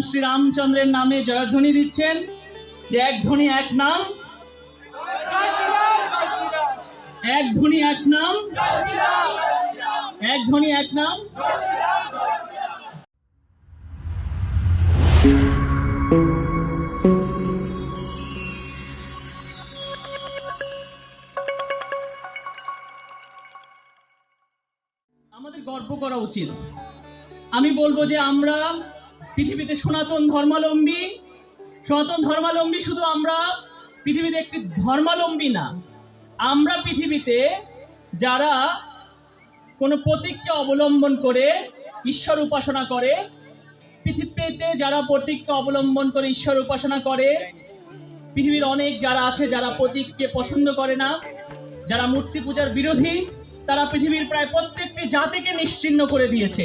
শ্রী রামচন্দ্রের নামে জয়ধ্বনি দিচ্ছেন। যে এক ধ্বনি এক নাম। এক ধ্বনি এক নাম। এক ধ্বনি এক নাম। আমাদের গর্ব করা উচিত। আমি বলব যে আমরা পৃথিবীতে সনাতন ধর্মাবলম্বী সনাতন ধর্মাবলম্বী শুধু আমরা, পৃথিবীতে একটি ধর্মাবলম্বী না, আমরা পৃথিবীতে যারা কোনো প্রতীককে অবলম্বন করে ঈশ্বর উপাসনা করে, পৃথিবীতে যারা প্রতীককে অবলম্বন করে ঈশ্বর উপাসনা করে, পৃথিবীর অনেক যারা আছে যারা প্রতীককে পছন্দ করে না, যারা মূর্তি পূজার বিরোধী, তারা পৃথিবীর প্রায় প্রত্যেকটি জাতিকে নিশ্চিহ্ন করে দিয়েছে।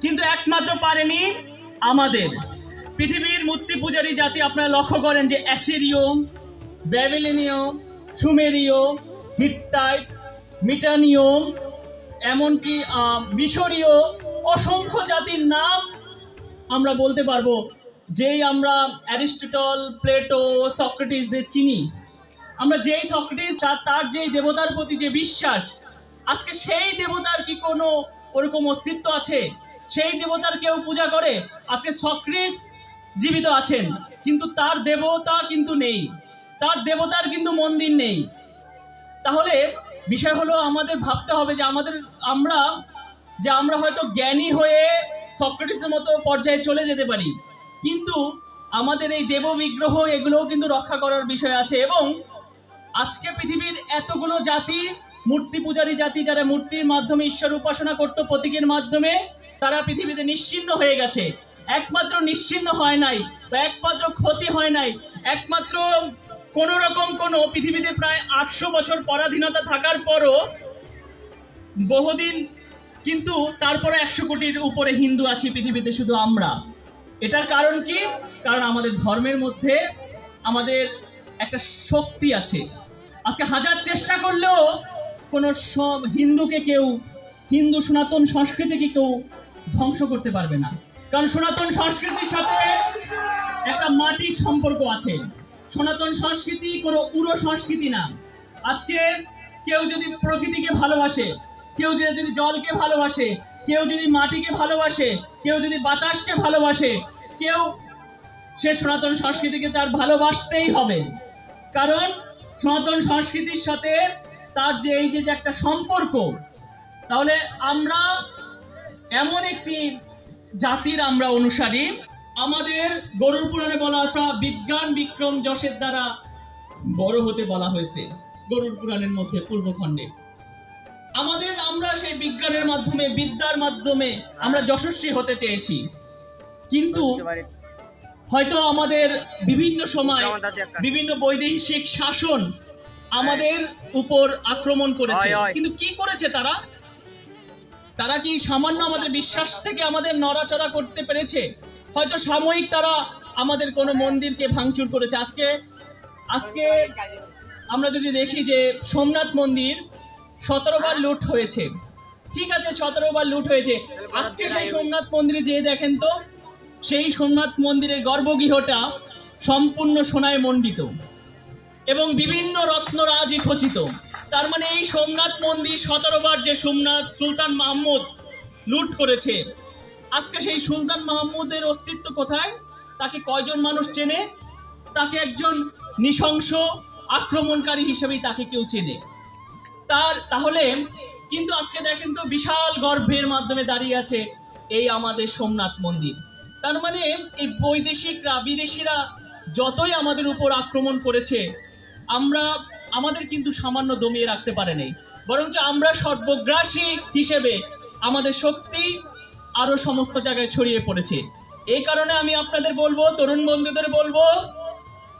কিন্তু একমাত্র পারেনি আমাদের পৃথিবীর মূর্তি পূজারী জাতি আপনারা লক্ষ্য করেন যে অ্যাসিরীয় ব্যাবিলিনীয় সুমেরীয়, হিটটাইট মিটানীয় এমনকি মিশরীয় অসংখ্য জাতির নাম আমরা বলতে পারব, যেই আমরা অ্যারিস্টটল, প্লেটো, সক্রেটিসদের চিনি। আমরা যেই সক্রেটিস তার যেই দেবতার প্রতি যে বিশ্বাস, আজকে সেই দেবতার কি কোনো ওরকম অস্তিত্ব আছে? সেই দেবতার কেউ পূজা করে? আজকে সক্রেটিস জীবিত আছেন, কিন্তু তার দেবতা কিন্তু নেই। তার দেবতার কিন্তু মন্দির নেই। তাহলে বিষয় হলো আমাদের ভাবতে হবে যে আমাদের, আমরা, যে আমরা হয়তো জ্ঞানী হয়ে সক্রেটিসের মতো পর্যায়ে চলে যেতে পারি, কিন্তু আমাদের এই দেব বিগ্রহ এগুলোও কিন্তু রক্ষা করার বিষয় আছে এবং আজকে পৃথিবীর এতগুলো জাতি, মূর্তি পূজারী জাতি যারা মূর্তির মাধ্যমে ঈশ্বর উপাসনা করত, প্রতীকের মাধ্যমে তারা পৃথিবীতে নিশ্চিন্ন হয়ে গেছে। একমাত্র নিশ্চিন্ন হয় নাই বা একমাত্র ক্ষতি হয় নাই। একমাত্র কোন রকম কোনো পৃথিবীতে প্রায় আটশো বছর পরাধীনতা থাকার পরও বহুদিন কিন্তু তারপরে একশো কোটির উপরে হিন্দু আছি পৃথিবীতে শুধু আমরা। এটার কারণ কি? কারণ আমাদের ধর্মের মধ্যে আমাদের একটা শক্তি আছে। আজকে হাজার চেষ্টা করলেও কোনো সব হিন্দুকে কেউ, হিন্দু সনাতন সংস্কৃতিকে কেউ ধ্বংস করতে পারবে না। কারণ সনাতন সংস্কৃতির সাথে একটা মাটির সম্পর্ক আছে। সনাতন সংস্কৃতি কোনো উড়ো সংস্কৃতি না। আজকে কেউ যদি প্রকৃতিকে ভালোবাসে, কেউ যদি জলকে ভালোবাসে, কেউ যদি মাটিকে ভালোবাসে, কেউ যদি বাতাসকে ভালোবাসে, কেউ সে সনাতন সংস্কৃতিকে তার ভালোবাসতেই হবে। কারণ সনাতন সংস্কৃতির সাথে তার যে এই যে একটা সম্পর্ক, তাহলে আমরা এমন একটি জাতির আমরা অনুসারী। আমাদের গরুর পুরাণে বলা আছে বিজ্ঞান বিক্রম যশের দ্বারা বড় হতে বলা হয়েছে গরুর পুরাণের মধ্যে পূর্বখণ্ডে। আমাদের আমরা সেই বিজ্ঞানের মাধ্যমে বিদ্যার মাধ্যমে আমরা যশস্বী হতে চেয়েছি। কিন্তু হয়তো আমাদের বিভিন্ন সময় বিভিন্ন বৈদেশিক শাসন আমাদের উপর আক্রমণ করেছে। কিন্তু কি করেছে তারা? তারা কি সামান্য আমাদের বিশ্বাস থেকে আমাদের নড়াচড়া করতে পেরেছে? হয়তো সাময়িক তারা আমাদের কোনো মন্দিরকে ভাঙচুর করেছে। আজকে আজকে আমরা যদি দেখি যে সোমনাথ মন্দির সতেরো বার লুট হয়েছে। ঠিক আছে, সতেরো বার লুট হয়েছে। আজকে সেই সোমনাথ মন্দিরে যেয়ে দেখেন তো, সেই সোমনাথ মন্দিরের গর্ভগৃহটা সম্পূর্ণ সোনায় মণ্ডিত। এবং বিভিন্ন রত্নরাজি খচিত তার মানে এই সোমনাথ মন্দির সতেরো বার যে সোমনাথ সুলতান মাহমুদ লুট করেছে, আজকে সেই সুলতান মাহমুদের অস্তিত্ব কোথায়? তাকে কয়জন মানুষ চেনে? তাকে একজন নৃশংস আক্রমণকারী হিসেবেই তাকে কেউ চেনে। তার, তাহলে কিন্তু আজকে দেখেন তো বিশাল গর্ভের মাধ্যমে দাঁড়িয়ে আছে এই আমাদের সোমনাথ মন্দির। তার মানে এই বৈদেশিকরা, বিদেশিরা যতই আমাদের উপর আক্রমণ করেছে, আমরা আমাদের কিন্তু সামান্য দমিয়ে রাখতে পারেনি বরঞ্চ আমরা সর্বগ্রাসী হিসেবে আমাদের শক্তি আরও সমস্ত জায়গায় ছড়িয়ে পড়েছে। এই কারণে আমি আপনাদের বলব, তরুণ বন্ধুদের বলব,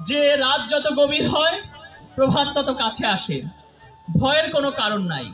যে রাত যত গভীর হয়, প্রভাত তত কাছে আসে। ভয়ের কোনো কারণ নাই।